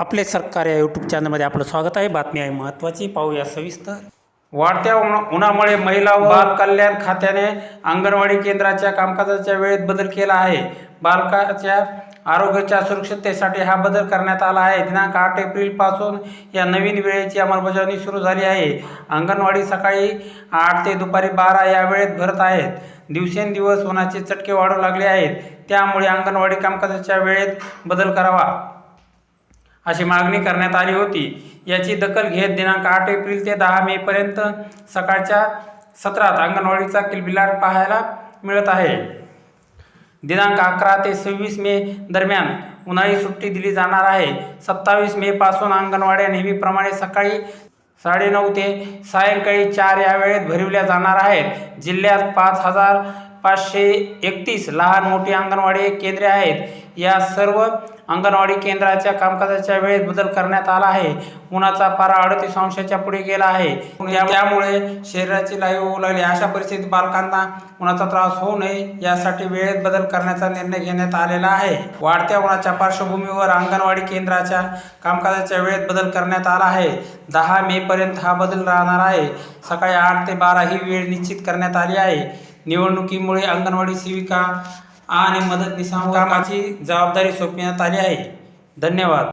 आपले सरकार या यूट्यूब चॅनलमध्ये आपलं स्वागत आहे. बातमी आहे महत्त्वाची पाहूया सविस्तर. वाढत्या उन्हा उन्हामुळे महिला व बाल कल्याण खात्याने अंगणवाडी केंद्राच्या कामकाजाच्या वेळेत बदल केला आहे. बालकाच्या आरोग्याच्या सुरक्षिततेसाठी हा बदल करण्यात आला आहे. दिनांक आठ एप्रिलपासून या नवीन वेळेची अंमलबजावणी सुरू झाली आहे. अंगणवाडी सकाळी आठ ते दुपारी बारा या वेळेत भरत आहेत. दिवसेंदिवस उन्हाचे चटके वाढू लागले आहेत. त्यामुळे अंगणवाडी कामकाजाच्या वेळेत बदल करावा. अशी मागणी करण्यात आली होती. याची दखल घेत दिनांक आठ एप्रिल ते दहा मे पर्यंत सकाळच्या सत्रात अंगणवाडीचा किलबिलाट पाहायला मिळत आहे. दिनांक अकरा ते सव्वीस मे दरम्यान उन्हाळी सुट्टी दिली जाणार आहे. सत्तावीस मे पासून अंगणवाड्या नेहमीप्रमाणे सकाळी साडेनऊ ते सायंकाळी चार या वेळेत भरविल्या जाणार आहेत. जिल्ह्यात पाच हजार पाचशे एकतीस लहान मोठी अंगणवाडी केंद्रे आहेत. या सर्व अंगणवाडी केंद्राच्या कामकाजाच्या वेळेत बदल करण्यात आला आहे. उन्हाचा पारा अडतीस अंशाच्या पुढे गेला आहे. त्यामुळे शरीराची लाईव होऊ लागली अशा परिस्थितीत बालकांना उन्हाचा त्रास होऊ नये यासाठी वेळेत बदल करण्याचा निर्णय घेण्यात आलेला आहे. वाढत्या उन्हाच्या पार्श्वभूमीवर अंगणवाडी केंद्राच्या कामकाजाच्या वेळेत बदल करण्यात आला आहे. दहा मे पर्यंत हा बदल राहणार आहे. सकाळी आठ ते बारा ही वेळ निश्चित करण्यात आली आहे. निवडणुकीमुळे अंगणवाडी सेविका आणि मदतनीसांवर जबाबदारी सोपविण्यात आली आहे. धन्यवाद.